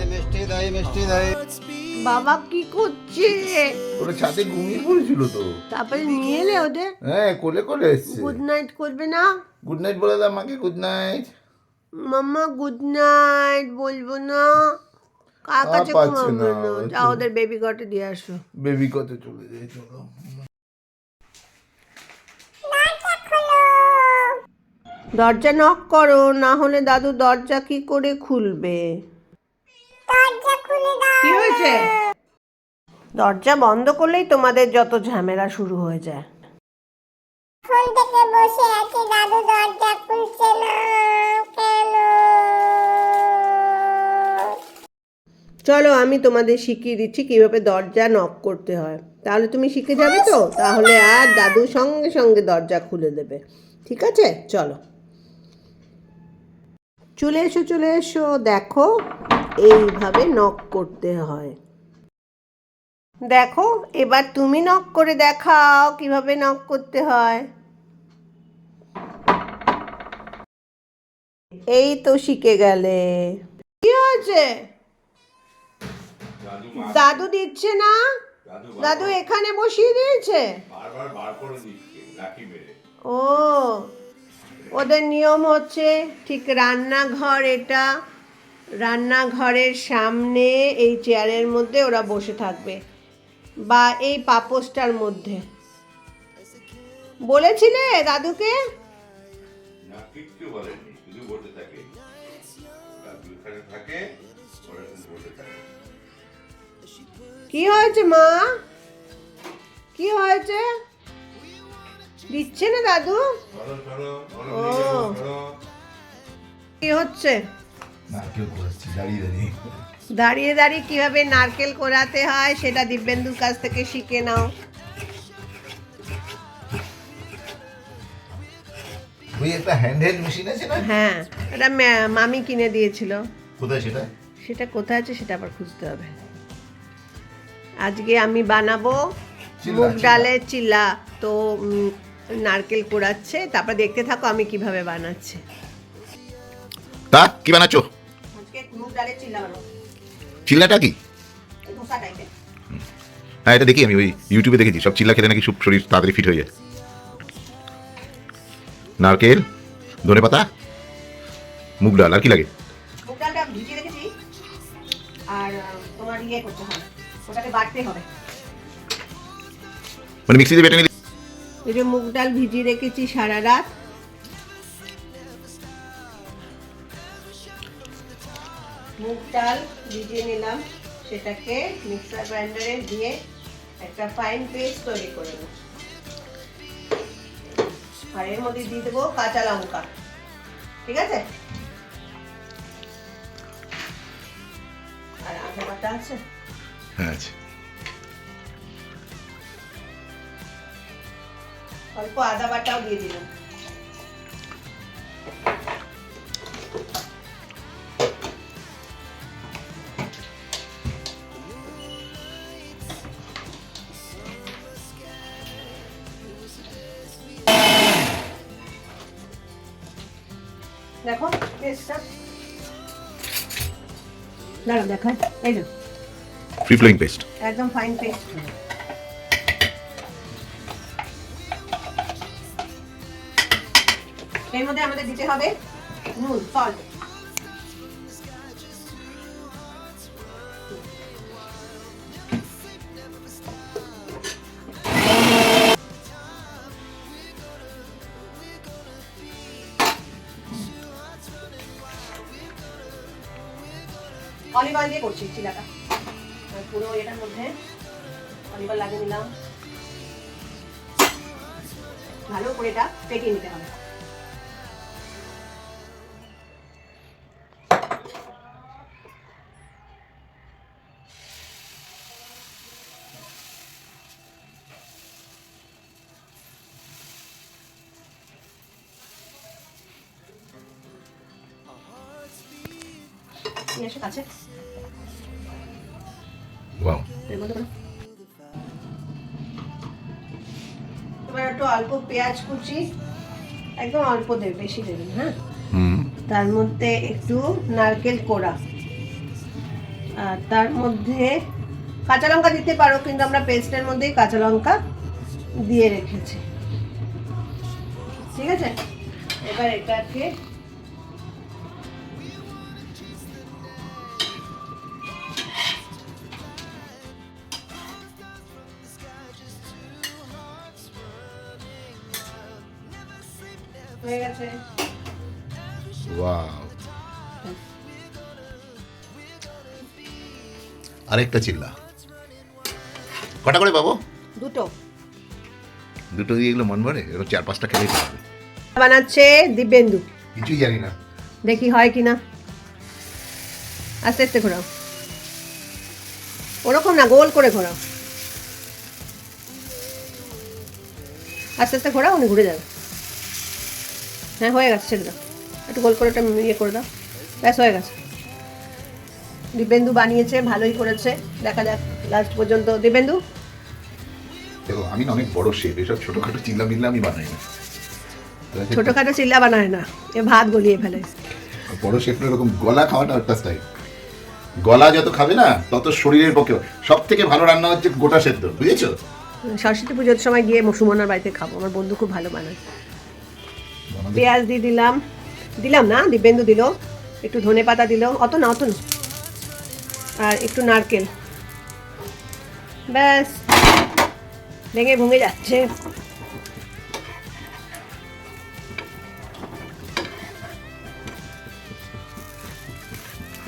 ভাই মিষ্টি দই মিষ্টি দই। বাবা কি করছে? ওরা ছাদে ঘুমিয়ে পড়েছিল তো। তারপরে নিয়ে এলে ওদের? হ্যাঁ কোলে কোলে এসছে। গুড নাইট করবে না? গুড নাইট বলে দাও মাকে good night mamma good night বলব না। কার আর কাছে ঘুমাবো না, না? যা ওদের বেবি ঘটে দিয়ে আসো। বেবি কত চলে যায় চলো। দরজা নক করো না হলে দাদু দরজা কি করে খুলবে? কি হয়েছে? দরজা বন্ধ করলেই তোমাদের যত ঝামেলা শুরু হয়ে যায়। ফোন থেকে বসে আছি দাদু দরজা খুলছে না কেন? চলো আমি তোমাদের শিখিয়ে দিচ্ছি কীভাবে দরজা নক করতে হয়। তাহলে তুমি শিখে যাবে তো? তাহলে আর দাদু সঙ্গে সঙ্গে দরজা খুলে দেবে। ঠিক আছে? চলো। চলে এসো চলে এসো দেখো। এইভাবে নক করতে হয়। দেখো, এবার তুমি নক করে দেখাও কীভাবে নক করতে হয়। এই তো শিখে গেলে। কি হয়েছে? দাদু দিচ্ছে না? দাদু এখানে বসিয়ে দিয়েছে? ও, ওদের নিয়ম হচ্ছে ঠিক রান্নাঘর এটা রান্নাঘরের সামনে এই চেয়ারের মধ্যে ওরা বসে থাকবে বা এই পাপোসটার মধ্যে। বলেছিলে দাদুকে? কি হয়েছে মা? কি হয়েছে? দিচ্ছে না দাদু? ও। কি হচ্ছে? নারকেল করেছি দাঁড়িয়ে দাঁড়িয়ে। দাঁড়িয়ে দাঁড়িয়ে কীভাবে নারকেল কোরাতে হয় সেটা দিব্যেন্দুর কাছ থেকে শিখে নাও। ওই একটা হ্যান্ডহেল্ড মেশিন আছে না? হ্যাঁ এটা মামি কিনে দিয়েছিল। কোথায় সেটা? সেটা কোথায় আছে সেটা আবার খুঁজতে হবে। আজকে আমি বানাবো মুগ ডালের চিল্লা তো নারকেল কোড়াচ্ছে তারপর দেখতে থাকো আমি কীভাবে বানাচ্ছি। তা কি বানাচ্ছ? চিল্লাটা কি? হ্যাঁ এটা দেখি আমি ওই ইউটিউবে দেখেছি। সব চিল্লা খেলে নাকি সব শরীর তাড়াতাড়ি ফিট হয়ে যায়। নারকেল ধনে পাতা মুগ ডাল আর কি লাগে? মুগ ডালটা ভিজিয়ে রেখেছি। আর তোমার ইয়ে করতে হবে। ওটাকে বাটতে হবে। মানে মিক্সিতে বেটে নিলে এই যে মুগ ডাল ভিজিয়ে রেখেছি সারা রাত। মুগ ডাল ভিজিয়ে নিলাম। সেটাকে মিক্সার গ্রাইন্ডারে দিয়ে একটা ফাইন পেস্ট তৈরি করে নেব। আর এর মধ্যে দিয়ে দেবো কাঁচা লঙ্কা। ঠিক আছে? আর আদা বাটা আছে? হ্যাঁ আচ্ছা অল্প আদা বাটাও দিয়ে দিলাম। দেখো পেস্টটা দাঁড়াও দেখাই এই যে। ফ্রি ফ্লোয়িং পেস্ট একদম ফাইন পেস্ট এর মধ্যে আমাদের দিতে হবে নুন সল্ট অলিভ অয়েল দিয়ে করছি চিলাটা। পুরো এটার মধ্যে অলিভ অয়েল লাগিয়ে নিলাম। ভালো করে এটা ফেটিয়ে নিতে হবে। নিয়ে এসো কাছে। ওয়াও। এবার একটু অল্প পেঁয়াজ কুচি একদম অল্প দেবে বেশি দেবেন হ্যাঁ? তার মধ্যে একটু নারকেল কোড়া। আর তার মধ্যে কাঁচা লঙ্কা দিতে পারো কিন্তু আমরা পেস্টের মধ্যেই কাঁচা লঙ্কা দিয়ে রেখেছি। ঠিক আছে? এবার এটাকে হয়ে গেছে। ওয়াও আরেকটা চিল্লা। কটা করে পাবো? দুটো। দুটো দিয়ে এগুলো মন ভরে? এরকম চার পাঁচটা খেলেই পাবে বানাচ্ছে দিব্যেন্দু। কিছুই জানি না। দেখি হয় কি না। আস্তে আস্তে ঘোরাও। ওরকম না গোল করে ঘোরাও। আস্তে আস্তে ঘোরাও উনি ঘুরে যাবে। হ্যাঁ হয়ে গেছে ছেড়ে দাও। একটু গোল করে একটা ইয়ে করে দাও। ব্যাস হয়ে গেছে। দিব্যেন্দু বানিয়েছে ভালোই করেছে। দেখা যাক লাস্ট পর্যন্ত। দিব্যেন্দু দেখো আমি অনেক বড় শেপ এসব ছোটখাটো চিল্লা মিল্লা আমি বানাই না ছোটোখাটো চিল্লা বানায় না এ ভাত গলিয়ে ফেলে। বড় শেফের এরকম গলা খাওয়াটা একটা স্টাইল গলা যত খাবে না তত শরীরের পক্ষে সব থেকে ভালো রান্না হচ্ছে গোটা সেদ্ধ বুঝেছ? সরস্বতী পুজোর সময় গিয়ে সুমনার বাড়িতে খাব আমার বন্ধু খুব ভালো বানায়। পেঁয়াজ দিয়ে দিলাম। দিলাম না, দিব্যেন্দু দিল। একটু ধনে পাতা দিল। অত না অত না। আর একটু নারকেল। ব্যাস। ভেঙে ভুঙে যাচ্ছে।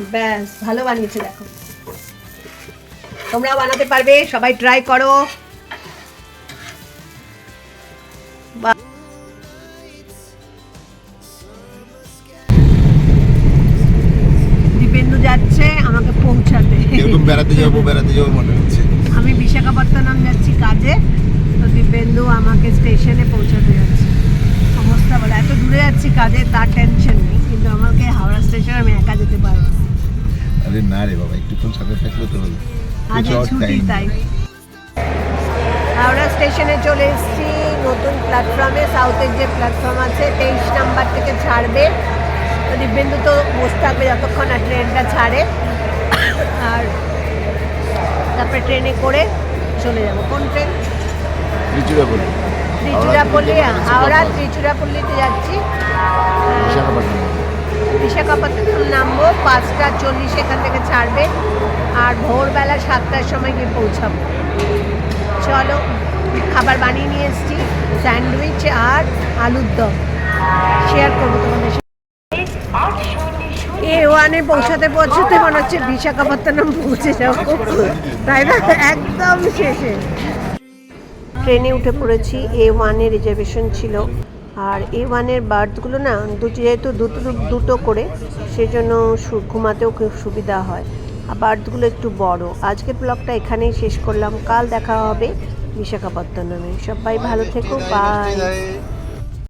ব্যাস, ভালো বানিয়েছে দেখো। তোমরাও বানাতে পারবে, সবাই ট্রাই করো। বা- বেড়াতে যাব বেড়াতে যাব মনে হচ্ছে। আমি বিশাখাপত্তনম যাচ্ছি কাজে তো দীপেন্দু আমাকে স্টেশনে পৌঁছাতে যাচ্ছে। অবস্থা বলে এত দূরে যাচ্ছি কাজে তার টেনশন নেই কিন্তু আমাকে হাওড়া স্টেশনে আমি একা যেতে পারব। আরে না রে বাবা একটুক্ষণ সাথে থাকলে তো হলো আজ ছুটি তাই। হাওড়া স্টেশনে চলে এসেছি নতুন প্ল্যাটফর্মে সাউথের যে প্ল্যাটফর্ম আছে তেইশ নাম্বার থেকে ছাড়বে। তো দিব্যেন্দু তো বসে থাকবে যতক্ষণ না ট্রেনটা ছাড়ে। আর তারপরে ট্রেনে করে চলে যাব। কোন ট্রেন ত্রিচুরা বলি ত্রিচুরাপল্লী। হাওড়া ত্রিচুরাপল্লীতে যাচ্ছি। বিশাখাপত্তনম নামবো পাঁচটা চল্লিশ এখান থেকে ছাড়বে। আর ভোরবেলা সাতটার সময় গিয়ে পৌঁছাবো। চলো খাবার বানিয়ে নিয়ে এসেছি স্যান্ডউইচ আর আলুর দম। শেয়ার করব তোমাদের সাথে। এ ওয়ানে পৌঁছাতে পৌঁছাতে মনে হচ্ছে বিশাখাপত্তনম পৌঁছে যাব। তাই না? একদম শেষে। ট্রেনে উঠে পড়েছি, এ ওয়ানে রিজার্ভেশন ছিল। আর এ ওয়ানের বার্থগুলো না দু- যেহেতু দুটো দুটো করে, সেজন্য ঘুমাতেও খুব সুবিধা হয়। আর বার্থগুলো একটু বড়। আজকের ব্লগটা এখানেই শেষ করলাম। কাল দেখা হবে বিশাখাপত্তনমে। সবাই ভালো থেকো। বাই